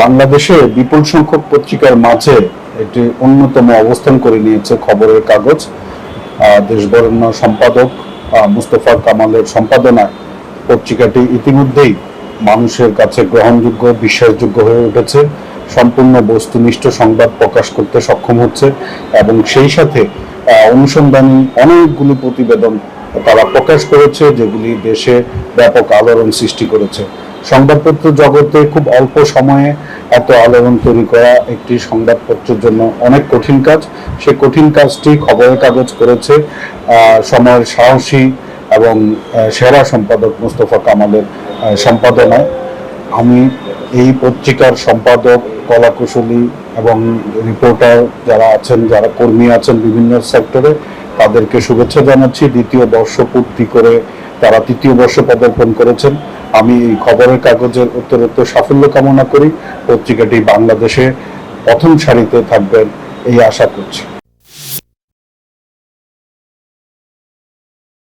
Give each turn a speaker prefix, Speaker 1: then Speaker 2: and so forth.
Speaker 1: বাংলাদেশে বিপুল সংখ্যক পত্রিকার মাঝে একটি অন্যতম অবস্থান করে নিয়েছে খবরের কাগজ। দেশবরেণ্য সম্পাদক মুস্তফা কামালের সম্পাদনায় পত্রিকাটি ইতিমধ্যেই মানুষের কাছে গ্রহণযোগ্য, বিশ্বাসযোগ্য হয়ে উঠেছে। সম্পূর্ণ বস্তুনিষ্ঠ সংবাদ প্রকাশ করতে সক্ষম হচ্ছে এবং সেই সাথে অনুসন্ধানী অনেকগুলি প্রতিবেদন তারা প্রকাশ করেছে, যেগুলি দেশে ব্যাপক আলোড়ন সৃষ্টি করেছে। সংবাদপত্র জগতে খুব অল্প সময়ে এত আলোড়ন তৈরি করা একটি সংবাদপত্রের জন্য অনেক কঠিন কাজ। সে কঠিন কাজটি খবরের কাগজ করেছে সময়ের সাহসী এবং সেরা সম্পাদক মুস্তফা কামালের সম্পাদনায়। আমি এই পত্রিকার সম্পাদক, কলাকুশলী এবং রিপোর্টার যারা আছেন, যারা কর্মী আছেন বিভিন্ন সেক্টরে, তাদেরকে শুভেচ্ছা জানাচ্ছি। দ্বিতীয় বর্ষ পূর্তি করে তারা তৃতীয় বর্ষ পদার্পণ করেছেন। আমি খবরের কাগজের উত্তরোত্তর সাফল্য কামনা করি। পত্রিকাটি বাংলাদেশে প্রথম সারিতে থাকবেন এই আশা করছি।